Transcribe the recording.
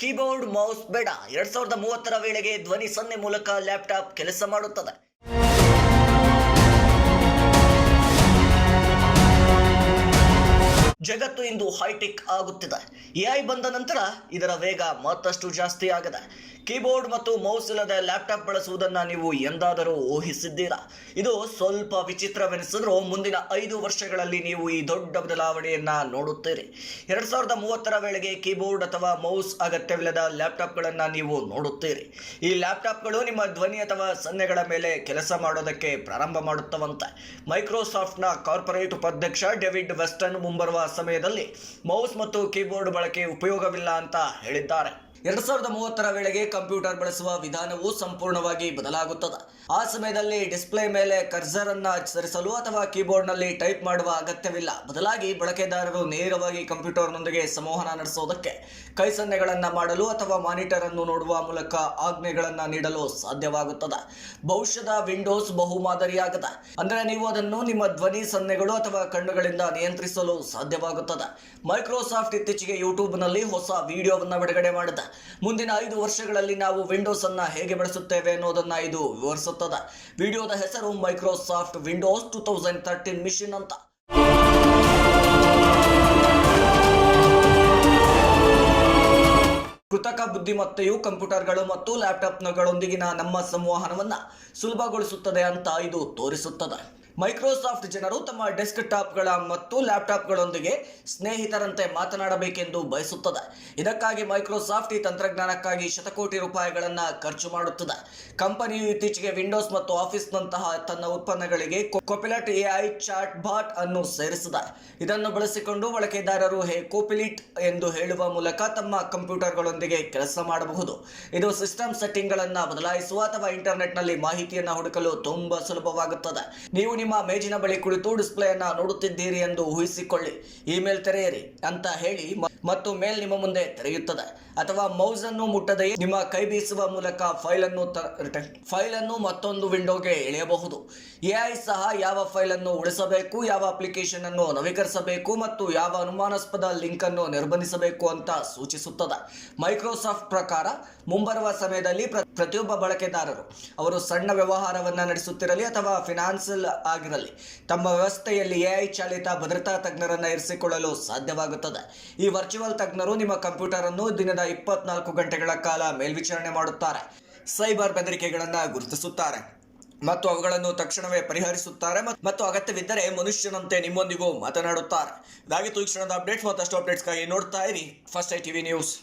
Keyboard mouse ಬೇಡ. ಎರಡ್ ಸಾವಿರದ ಮೂವತ್ತರ ವೇಳೆಗೆ ಧ್ವನಿ ಸನ್ನೆ ಮೂಲಕ ಲ್ಯಾಪ್ಟಾಪ್ ಕೆಲಸ ಮಾಡುತ್ತದೆ. ಜಗತ್ತು ಇಂದು ಹೈಟೆಕ್ ಆಗುತ್ತಿದೆ. ಎಐ ಬಂದ ನಂತರ ಇದರ ವೇಗ ಮತ್ತಷ್ಟು ಜಾಸ್ತಿ ಆಗಿದೆ ಕೀಬೋರ್ಡ್ ಮತ್ತು ಮೌಸ್ ಇಲ್ಲದೆ ಲ್ಯಾಪ್ಟಾಪ್ ಬಳಸುವುದನ್ನು ನೀವು ಎಂದಾದರೂ ಊಹಿಸಿದ್ದೀರಾ? ಇದು ಸ್ವಲ್ಪ ವಿಚಿತ್ರವೆನಿಸಿದ್ರೂ ಮುಂದಿನ ಐದು ವರ್ಷಗಳಲ್ಲಿ ನೀವು ಈ ದೊಡ್ಡ ಬದಲಾವಣೆಯನ್ನು ನೋಡುತ್ತೀರಿ. ಎರಡು ಸಾವಿರದ ಮೂವತ್ತರ ವೇಳೆಗೆ ಕೀಬೋರ್ಡ್ ಅಥವಾ ಮೌಸ್ ಅಗತ್ಯವಿಲ್ಲದ ಲ್ಯಾಪ್ಟಾಪ್ಗಳನ್ನು ನೀವು ನೋಡುತ್ತೀರಿ. ಈ ಲ್ಯಾಪ್ಟಾಪ್ಗಳು ನಿಮ್ಮ ಧ್ವನಿ ಅಥವಾ ಸನ್ನೆಗಳ ಮೇಲೆ ಕೆಲಸ ಮಾಡೋದಕ್ಕೆ ಪ್ರಾರಂಭ ಮಾಡುತ್ತವಂತೆ. ಮೈಕ್ರೋಸಾಫ್ಟ್ನ ಕಾರ್ಪೊರೇಟ್ ಉಪಾಧ್ಯಕ್ಷ ಡೇವಿಡ್ ವೆಸ್ಟನ್ ಮುಂಬರುವ ಸಮಯದಲ್ಲಿ ಮೌಸ್ ಮತ್ತು ಕೀಬೋರ್ಡ್ ಬಳಕೆ ಉಪಯೋಗವಿಲ್ಲ ಅಂತ ಹೇಳಿದ್ದಾರೆ. ಎರಡ್ ಸಾವಿರದ ಮೂವತ್ತರ ವೇಳೆಗೆ ಕಂಪ್ಯೂಟರ್ ಬಳಸುವ ವಿಧಾನವು ಸಂಪೂರ್ಣವಾಗಿ ಬದಲಾಗುತ್ತದೆ. ಆ ಸಮಯದಲ್ಲಿ ಡಿಸ್ಪ್ಲೇ ಮೇಲೆ ಕರ್ಸರ್ ಅನ್ನು ಸರಿಸಲು ಅಥವಾ ಕೀಬೋರ್ಡ್ನಲ್ಲಿ ಟೈಪ್ ಮಾಡುವ ಅಗತ್ಯವಿಲ್ಲ. ಬದಲಾಗಿ ಬಳಕೆದಾರರು ನೇರವಾಗಿ ಕಂಪ್ಯೂಟರ್ನೊಂದಿಗೆ ಸಂವಹನ ನಡೆಸೋದಕ್ಕೆ ಕೈ ಸನ್ನೆಗಳನ್ನ ಮಾಡಲು ಅಥವಾ ಮಾನಿಟರ್ ಅನ್ನು ನೋಡುವ ಮೂಲಕ ಆಜ್ಞೆಗಳನ್ನು ನೀಡಲು ಸಾಧ್ಯವಾಗುತ್ತದೆ. ಭವಿಷ್ಯದ ವಿಂಡೋಸ್ ಬಹುಮಾದರಿಯಾಗದ. ಅಂದರೆ ನೀವು ಅದನ್ನು ನಿಮ್ಮ ಧ್ವನಿ ಸನ್ನೆಗಳು ಅಥವಾ ಕಣ್ಣುಗಳಿಂದ ನಿಯಂತ್ರಿಸಲು ಸಾಧ್ಯವಾಗುತ್ತದೆ. ಮೈಕ್ರೋಸಾಫ್ಟ್ ಇತ್ತೀಚೆಗೆ ಯೂಟ್ಯೂಬ್ನಲ್ಲಿ ಹೊಸ ವಿಡಿಯೋವನ್ನು ಬಿಡುಗಡೆ ಮಾಡಿದೆ. ಮುಂದಿನ ಐದು ವರ್ಷಗಳಲ್ಲಿ ನಾವು ವಿಂಡೋಸ್ ಅನ್ನ ಹೇಗೆ ಬಳಸುತ್ತೇವೆ ಅನ್ನೋದನ್ನ ಇದು ವಿವರಿಸುತ್ತದೆ. ವಿಡಿಯೋದ ಹೆಸರು Microsoft Windows two thousand thirteen mission ಅಂತ. ಕೃತಕ ಬುದ್ಧಿಮತ್ತೆಯು ಕಂಪ್ಯೂಟರ್ಗಳು ಮತ್ತು ಲ್ಯಾಪ್ಟಾಪ್ಗಳೊಂದಿಗಿನ ನಮ್ಮ ಸಂವಹನವನ್ನ ಸುಲಭಗೊಳಿಸುತ್ತದೆ ಅಂತ ಇದು ತೋರಿಸುತ್ತದೆ. ಮೈಕ್ರೋಸಾಫ್ಟ್ ಜನರು ತಮ್ಮ ಡೆಸ್ಕ್ ಟಾಪ್ಗಳ ಮತ್ತು ಲ್ಯಾಪ್ಟಾಪ್ಗಳೊಂದಿಗೆ ಸ್ನೇಹಿತರಂತೆ ಮಾತನಾಡಬೇಕೆಂದು ಬಯಸುತ್ತದೆ. ಇದಕ್ಕಾಗಿ ಮೈಕ್ರೋಸಾಫ್ಟ್ ಈ ತಂತ್ರಜ್ಞಾನಕ್ಕಾಗಿ ಶತಕೋಟಿ ರೂಪಾಯಿಗಳನ್ನು ಖರ್ಚು ಮಾಡುತ್ತದೆ. ಕಂಪನಿಯು ಇತ್ತೀಚೆಗೆ ವಿಂಡೋಸ್ ಮತ್ತು ಆಫೀಸ್ನಂತಹ ತನ್ನ ಉತ್ಪನ್ನಗಳಿಗೆ ಕೊಪಿಲಟ್ ಎಐ ಚಾಟ್ ಬಾಟ್ ಅನ್ನು ಸೇರಿಸಿದೆ. ಇದನ್ನು ಬಳಸಿಕೊಂಡು ಬಳಕೆದಾರರು ಹೇ ಕೋಪಿಲಿಟ್ ಎಂದು ಹೇಳುವ ಮೂಲಕ ತಮ್ಮ ಕಂಪ್ಯೂಟರ್ಗಳೊಂದಿಗೆ ಕೆಲಸ ಮಾಡಬಹುದು. ಇದು ಸಿಸ್ಟಮ್ ಸೆಟ್ಟಿಂಗ್ಗಳನ್ನು ಬದಲಾಯಿಸುವ ಅಥವಾ ಇಂಟರ್ನೆಟ್ನಲ್ಲಿ ಮಾಹಿತಿಯನ್ನು ಹುಡುಕಲು ತುಂಬಾ ಸುಲಭವಾಗುತ್ತದೆ. ನೀವು ನಿಮ್ಮ ಮೇಜಿನ ಬಳಿ ಕುಳಿತು ಡಿಸ್ಪ್ಲೇಯನ್ನು ನೋಡುತ್ತಿದ್ದೀರಿ ಎಂದು ಊಹಿಸಿಕೊಳ್ಳಿ. ಇಮೇಲ್ ತೆರೆಯಿರಿ ಅಂತ ಹೇಳಿ ಮತ್ತು ಮೇಲ್ ನಿಮ್ಮ ಮುಂದೆ ತೆರೆಯುತ್ತದೆ. ಅಥವಾ ಮೌಸ್ ಅನ್ನು ಮುಟ್ಟದೆಯೇ ನಿಮ್ಮ ಕೈ ಬೀಸುವ ಮೂಲಕ ಫೈಲ್ ಅನ್ನು ಫೈಲ್ ಅನ್ನು ಮತ್ತೊಂದು ವಿಂಡೋಗೆ ಎಳೆಯಬಹುದು. ಎಐ ಸಹ ಯಾವ ಫೈಲ್ ಅನ್ನು ಉಳಿಸಬೇಕು, ಯಾವ ಅಪ್ಲಿಕೇಶನ್ ಅನ್ನು ನವೀಕರಿಸಬೇಕು ಮತ್ತು ಯಾವ ಅನುಮಾನಾಸ್ಪದ ಲಿಂಕ್ ಅನ್ನು ನಿರ್ಬಂಧಿಸಬೇಕು ಅಂತ ಸೂಚಿಸುತ್ತದೆ. ಮೈಕ್ರೋಸಾಫ್ಟ್ ಪ್ರಕಾರ ಮುಂಬರುವ ಸಮಯದಲ್ಲಿ ಪ್ರ- ಪ್ರತಿಯೊಬ್ಬ ಬಳಕೆದಾರರು ಅವರು ಸಣ್ಣ ವ್ಯವಹಾರವನ್ನು ನಡೆಸುತ್ತಿರಲಿ ಅಥವಾ ಫಿನಾನ್ಸಿಯಲ್ ಆಗಿರಲಿ, ತಮ್ಮ ವ್ಯವಸ್ಥೆಯಲ್ಲಿ ಎಐ ಚಾಲಿತ ಭದ್ರತಾ ತಜ್ಞರನ್ನು ಇರಿಸಿಕೊಳ್ಳಲು ಸಾಧ್ಯವಾಗುತ್ತದೆ. ಈ ವರ್ಚುವಲ್ ತಜ್ಞರು ನಿಮ್ಮ ಕಂಪ್ಯೂಟರ್ ಅನ್ನು ದಿನದ ಇಪ್ಪತ್ನಾಲ್ಕು ಗಂಟೆಗಳ ಕಾಲ ಮೇಲ್ವಿಚಾರಣೆ ಮಾಡುತ್ತಾರೆ. ಸೈಬರ್ ಬೆದರಿಕೆಗಳನ್ನು ಗುರುತಿಸುತ್ತಾರೆ. ಮತ್ತು ಅವುಗಳನ್ನು ತಕ್ಷಣವೇ ಪರಿಹರಿಸುತ್ತಾರೆ ಮತ್- ಮತ್ತು ಅಗತ್ಯವಿದ್ದರೆ ಮನುಷ್ಯನಂತೆ ನಿಮ್ಮೊಂದಿಗೂ ಮಾತನಾಡುತ್ತಾರೆ. ಇದಾಗಿತ್ತು ತೂಕ್ಷಣದ ಕ್ಷಣದ ಅಪ್ಡೇಟ್ಸ್ ಮತ್ತಷ್ಟು ಅಪ್ಡೇಟ್ಸ್ಗಾಗಿ ನೋಡ್ತಾ ಇರಿ. First I TV news.